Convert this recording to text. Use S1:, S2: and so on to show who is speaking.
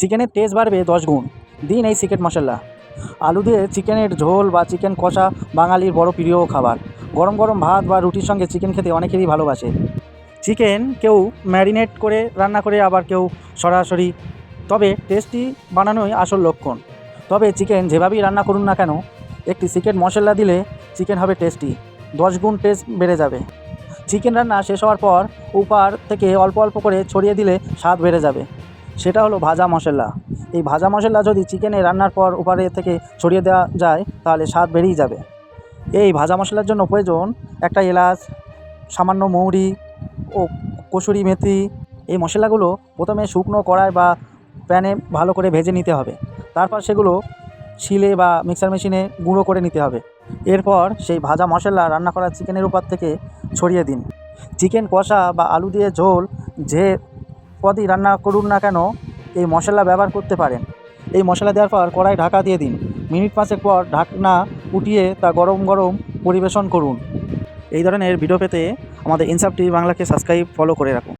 S1: চিকেনের টেস্ট বাড়বে দশ গুণ। দিন এই সিক্রেট মশলা। আলু দিয়ে চিকেনের ঝোল বা চিকেন কষা বাঙালির বড় প্রিয় খাবার। গরম গরম ভাত বা রুটির সঙ্গে চিকেন খেতে অনেকেরই ভালোবাসে। চিকেন কেউ ম্যারিনেট করে রান্না করে, আবার কেউ সরাসরি। তবে টেস্টি বানানোই আসল লক্ষণ। তবে চিকেন যেভাবেই রান্না করুন না কেন, একটি সিক্রেট মশলা দিলে চিকেন হবে টেস্টি। দশ গুণ টেস্ট বেড়ে যাবে। চিকেন রান্না শেষ হওয়ার পর, উপার থেকে অল্প অল্প করে ছড়িয়ে দিলে স্বাদ বেড়ে যাবে। সেটা হলো ভাজা মশলা। এই ভাজা মশলা যদি চিকেনে রান্নার পর উপারে থেকে ছড়িয়ে দেওয়া যায়, তাহলে স্বাদ বেড়েই যাবে। এই ভাজা মশলার জন্য প্রয়োজন একটা এলাচ, সামান্য মৌরি ও কসুরি মেথি। এই মশলাগুলো প্রথমে শুকনো কড়াই বা প্যানে ভালো করে ভেজে নিতে হবে। তারপর সেগুলো শিলে বা মিক্সার মেশিনে গুঁড়ো করে নিতে হবে। এরপর সেই ভাজা মশলা রান্না করা চিকেনের উপর থেকে ছড়িয়ে দিন। চিকেন কষা বা আলু দিয়ে ঝোল যে পদই রান্না করুন না কেন, এই মশলা ব্যবহার করতে পারেন। এই মশলা দেওয়ার পর কড়াই ঢাকা দিয়ে দিন। মিনিট পাঁচের পর ঢাকনা উঠিয়ে তা গরম গরম পরিবেশন করুন। এই ধরনের ভিডিও পেতে আমাদের ইনসাফ টিভি বাংলাকে সাবস্ক্রাইব ফলো করে রাখুন।